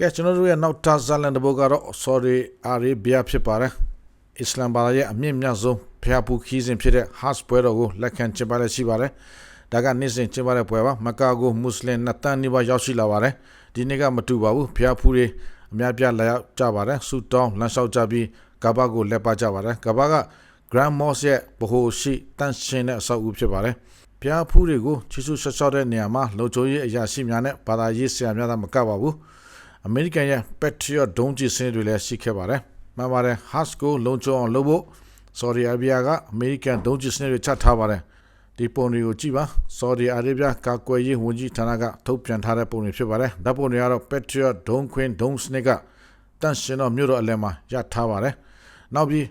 ကဲကျွန်တော်တို့ရဲ့နောက်ထပ်ဇာလန်တဘောကတော့ Saudi Arabia ဖြစ်ပါတယ်အစ္စလမ်ဘာသာရဲ့အမြင့်မြတ်ဆုံးဖျားဖူခီးစဉ်ဖြစ်တဲ့ Hajj ပွဲတော်ကိုလက်ခံကျင်းပရရှိပါတယ်ဒါကနေ့စဉ်ကျင်းပတဲ့ပွဲပါမကာကိုမွတ်စလင်နှစ်တန်းနီးပါးရောက်ရှိလာပါတယ်ဒီနေ့ကမတူပါဘူးဖျားဖူးတွေအများပြားလာရောက်ကြပါတယ်ဆူတောင်းလမ်းလျှောက်ကြပြီးကဘာကိုလက်ပါကြပါတယ်ကဘာက Grand Mosque ရဲ့ဗဟိုရှိတန့်ရှင်းတဲ့အဆောက်အဦဖြစ်ပါတယ်ဖျားဖူးတွေကိုချီဆူဆက်ဆော့တဲ့နေရာမှာလုံချိုးရေးအရာရှိများနဲ့ဘာသာရေးဆရာများသာမကပါဘူး အမေရိကန်ရဲ့ Patriot ဒုံးကျည်စင်းတွေလည်းရှိခဲ့ပါတယ်။မှန်ပါတယ် Haas ကိုလုံခြုံအောင်လုပ်ဖို့ Saudi Arabia ကအမေရိကန်ဒုံးကျည်စင်းတွေချထားပါတယ်။ဒီပုံတွေကိုကြည့်ပါ Saudi Arabia ကာကွယ်ရေးဝန်ကြီးဌာနကထုတ်ပြန်ထားတဲ့ပုံတွေဖြစ်ပါတယ်။ဓာတ်ပုံတွေကတော့ Patriot ဒုံးခွင်းဒုံးစနစ်ကတန့်ရှင်းတော့မြို့တော်အလယ်မှာရထားပါတယ်။နောက်ပြီး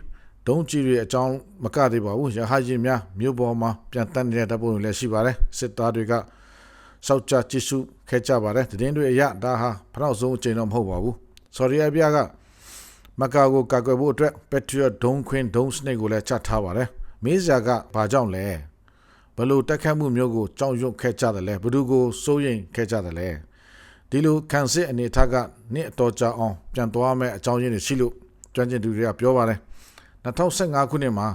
ဒုံးကျည်တွေအကြောင်းမကသေးပါဘူး။ရဟကြီးများမြို့ပေါ်မှာပြန်တက်နေတဲ့ဓာတ်ပုံတွေလည်းရှိပါတယ်။စစ်သားတွေက စောက်ကြကြည့်ရှုခဲ့ကြပါတယ်တည်င်းတွေအရဒါဟာဖနောက်ဆုံးအချိန်တော့မဟုတ်ပါဘူးဆော်ဒီအာရေဗျကမကာကိုကာကွယ်ဖို့အတွက် Patriot ဒုံးခွင်းဒုံးစနစ်ကိုလည်းချထားပါတယ်မေးစရာကဘာကြောင့်လဲဘလို့တက်ခတ်မှုမျိုးကိုကြောက်ရွံ့ခဲ့ကြတယ်လဲဘသူကိုစိုးရိမ်ခဲ့ကြတယ်လဲဒီလိုခံစစ်အနေထားကနှစ်အတော်ကြာအောင်ပြန်သွားမဲ့အကြောင်းရင်းတွေရှိလို့ကျွမ်းကျင်သူတွေကပြောပါတယ်2015ခုနှစ်မှာ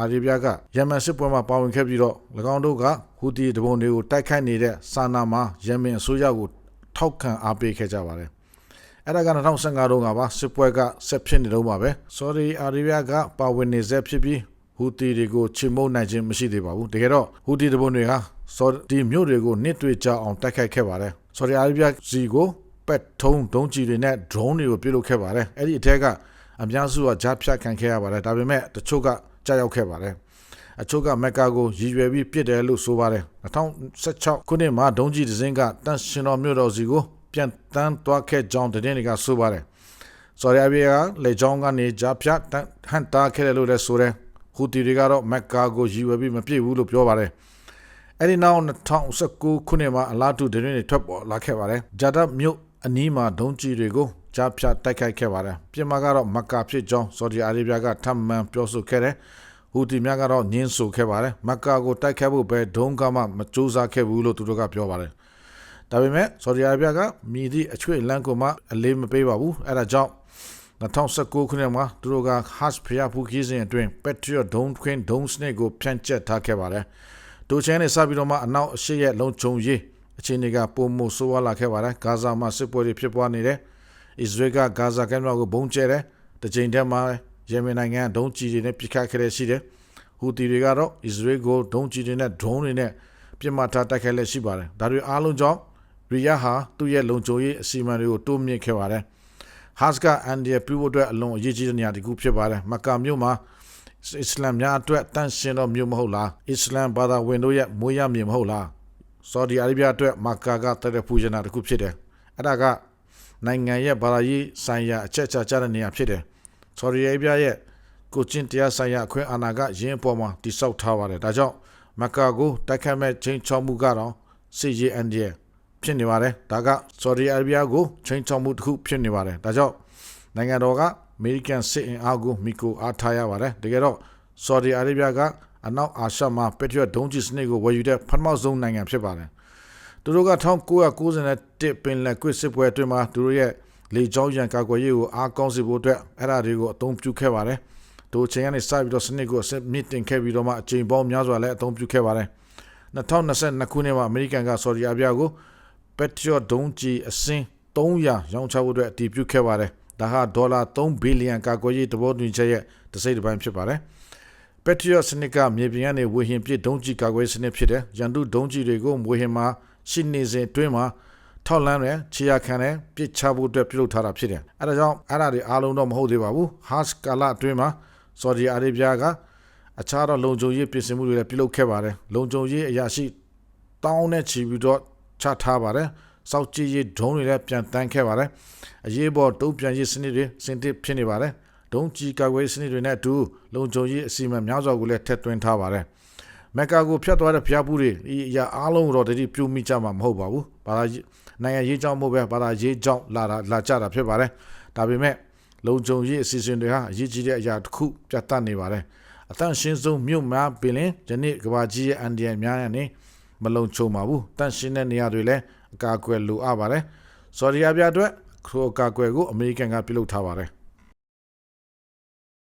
အာရေဗျကယမန်စစ်ပွဲမှာပါဝင်ခဲ့ပြီးတော့၎င်းတို့ကဟူတီတပုံတွေကိုတိုက်ခိုက်နေတဲ့စာနာမှာယမန်အစိုးရကိုထောက်ခံအားပေးခဲ့ကြပါတယ်။အဲ့ဒါက2015တုန်းကပါစစ်ပွဲကဆက်ဖြစ်နေတော့ပါပဲ။ဆော်ဒီအာရေဗျကပါဝင်နေဆဲဖြစ်ပြီးဟူတီတွေကိုချေမှုန်းနိုင်ခြင်းမရှိသေးပါဘူး။တကယ်တော့ဟူတီတပုံတွေဟာဆော်ဒီမြို့တွေကိုနစ်တွေ့ကြအောင်တိုက်ခိုက်ခဲ့ပါတယ်။ဆော်ဒီအာရေဗျစီကိုပက်ထုံးဒုံးကျည်တွေနဲ့ drone တွေကိုပြုလုပ်ခဲ့ပါတယ်။အဲ့ဒီအထက်က အများစုကကြားဖြတ်ခံခဲ့ရပါတယ်။ဒါပေမဲ့တချို့က ကြာရောက်ခဲ့ပါတယ်အချို့ကမက်ကာကိုရည်ရွယ်ပြီးပြစ်တယ်လို့ဆိုပါတယ်2016ခုနှစ်မှာဒုံးကြီးဒဇင်းကတန်ရှင်တော်မြို့တော်စီကိုပြန်တန်းသွားခဲ့ကြောင်းတည်င်းတွေကဆိုပါတယ်ဆော်ဒီအာရေဗျကလေကြောင်းကနေဂျာဖြတ်ဟန်တာခဲ့တယ်လို့လည်းဆိုတယ်ဟူတီတွေကတော့မက်ကာကိုရည်ရွယ်ပြီးမပြည့်ဘူးလို့ပြောပါတယ်အဲ့ဒီနောက်2019ခုနှစ်မှာအလားတူတည်င်းတွေထွက်ပေါ်လာခဲ့ပါတယ်ဂျာဒတ်မြို့အနီးမှာဒုံးကြီးတွေကို ကြားဖြတ်တိုက်ခိုက်ခဲ့ပါတယ်ပြင်မာကတော့မက္ကာဖြစ်ကြောင်းဆော်ဒီအာရေဗျကထပ်မံပြောဆိုခဲ့တယ်ဟူတီများကတော့ညင်းဆိုခဲ့ပါတယ်မက္ကာကိုတိုက်ခိုက်ဖို့ပဲဒုံးကမှမကြိုးစားခဲ့ဘူးလို့သူတို့ကပြောပါတယ်ဒါပေမဲ့ဆော်ဒီအာရေဗျကမြည်သည့်အချွေလန်းကိုမှအလေးမပေးပါဘူးအဲဒါကြောင့်2019ခုနှစ်မှာသူတို့က Hash ဖျားဖူးခီးစဉ်အတွင်း Patriot ဒုံးခွင်းဒုံးစနစ်ကိုဖြန့်ကျက်ထားခဲ့ပါတယ်ဒိုချန်နဲ့စပြီးတော့မှအနောက်အရှေ့ရဲ့လုံခြုံရေးအခြေအနေကပုံမှုဆိုးဝါးလာခဲ့ပါတယ်ဂါဇာမှာစစ်ပွဲတွေဖြစ်ပွားနေတယ် အစ္စရေးကဂါဇာကမ်းမြောင်ကိုဘုံကျဲတယ်။တကြိမ်တည်းမှာယမင်နိုင်ငံဒုံးကျည်တွေနဲ့ပစ်ခတ်ခဲ့ရရှိတယ်။ဟူတီတွေကတော့အစ္စရေးကိုဒုံးကျည်တွေနဲ့ drone တွေနဲ့ပြစ်မှတ်ထားတိုက်ခိုက်လက်ရှိပါတယ်။ဒါတွေအားလုံးကြောင့်ရီယာဟာသူ့ရဲ့လုံခြုံရေးအစီအမံတွေကိုတိုးမြင့်ခဲ့ပါတယ်။ဟတ်ကအန်ဒီယပြို့အတွက်အလွန်အရေးကြီးတဲ့နေရာတစ်ခုဖြစ်ပါတယ်။မက္ကာမြို့မှာအစ္စလမ်များအတွက်တန့်ရှင်းတော့မြို့မဟုတ်လားအစ္စလမ်ဘာသာဝင်တို့ရဲ့မွေးရမြေမဟုတ်လားဆော်ဒီအာရေဗျအတွက်မက္ကာကတရဖူဂျနာတစ်ခုဖြစ်တယ်အဲ့ဒါက နိုင်ငံရဲ့ဘာသာရေးဆိုင်ရာအချက်အချာကျတဲ့နေရာဖြစ်တယ်။ဆော်ဒီအာရေဗျရဲ့ကိုချင်းတရားဆိုင်ရာအခွင့်အာဏာကရင်းအပေါ်မှာတိစောက်ထားပါတယ်။ဒါကြောင့်မက္ကာကိုတိုက်ခတ်မဲ့ချင်းချောင်းမှုကတော့စစ်ရေးအန်ဒီယဖြစ်နေပါတယ်။ဒါကဆော်ဒီအာရေဗျကိုချင်းချောင်းမှုတစ်ခုဖြစ်နေပါတယ်။ဒါကြောင့်နိုင်ငံတော်ကအမေရိကန်စစ်အင်အားကိုမိကိုအားထားရပါတယ်။တကယ်တော့ဆော်ဒီအာရေဗျကအနောက်အာရှမှာပက်ထရီယတ်ဒုံးကျည်စနစ်ကိုဝယ်ယူတဲ့ပထမဆုံးနိုင်ငံဖြစ်ပါတယ်။ သူတို့က1991ပင်လယ်ကွစ်စစ်ပွဲအတွင်းမှာသူတို့ရဲ့လေကြောင်းရန်ကာကွယ်ရေးကိုအားကောင်းစေဖို့အတွက်အဲ့ဒါတွေကိုအသုံးပြုခဲ့ပါတယ်။တို့ချိန်ကနေစပြီးတော့စနစ်ကိုအစစ်မြင့်တင်ခဲ့ပြီးတော့မှအချိန်ပေါင်းများစွာလည်းအသုံးပြုခဲ့ပါတယ်။2022ခုနှစ်မှာအမေရိကန်ကဆော်ဒီအာရေဗျကို Patriot ဒုံးကျည်အစင်း300ရောင်းချဖို့အတွက်အတည်ပြုခဲ့ပါတယ်။ဒါဟာဒေါ်လာ3ဘီလီယံကာကွယ်ရေးတဘောတူညီချက်ရဲ့တစ်စိတ်တစ်ပိုင်းဖြစ်ပါတယ်။ Patriot စနစ်ကမြေပြင်ကနေဝေဟင်ပြစ်ဒုံးကျည်ကာကွယ်စနစ်ဖြစ်တယ်။ရန်သူဒုံးကျည်တွေကိုဝေဟင်မှာ ရှိနေစဉ်အတွင်းမှာထောက်လန်းရခြေရခံနဲ့ပြစ်ချဖို့အတွက်ပြုလုပ်ထားတာဖြစ်တယ်အဲဒါကြောင့်အဲ့ဒါတွေအားလုံးတော့မဟုတ်သေးပါဘူးဟာ့ကာလာအတွင်းမှာဆော်ဒီအာရေဗျကအခြားတော့လုံခြုံရေးပြင်ဆင်မှုတွေလည်းပြုလုပ်ခဲ့ပါတယ်လုံခြုံရေးအရာရှိတောင်းနဲ့ချီပြီးတော့ချထားပါတယ်စောက်ကြည့်ရေးဒုံးတွေလည်းပြန်တန်းခဲ့ပါတယ်အရေးပေါ်တုံ့ပြန်ရေးစနစ်တွေစင်တစ်ဖြစ်နေပါတယ်ဒုံးကြီးကာကွယ်စနစ်တွေနဲ့အတူလုံခြုံရေးအစီအမံများစွာကိုလည်းထည့်သွင်းထားပါတယ် မက်ကာကိုဖျက်သွားတဲ့ဖျားပူးတွေဒီအရာအားလုံးတော့တတိပြုမိကြမှာမဟုတ်ပါဘူးဘာသာနိုင်ငံရေးကြောင်းမဟုတ်ပဲဘာသာရေးကြောင်းလာတာလာကြတာဖြစ်ပါတယ်ဒါပေမဲ့လုံခြုံရေးအစီအစဉ်တွေဟာအရေးကြီးတဲ့အရာတစ်ခုပြတ်တတ်နေပါတယ်အတန့်ရှင်းဆုံးမြို့များပင်လင်ဒီနေ့ကဘာကြီးရဲ့အန်ဒီယံများနဲ့မလုံခြုံပါဘူးတန့်ရှင်းတဲ့နေရာတွေလည်းအကာအကွယ်လိုအပ်ပါတယ်ဆော်ဒီအာရေဗျအတွက်ခရိုကာကွယ်ကိုအမေရိကန်ကပြုလုပ်ထားပါတယ်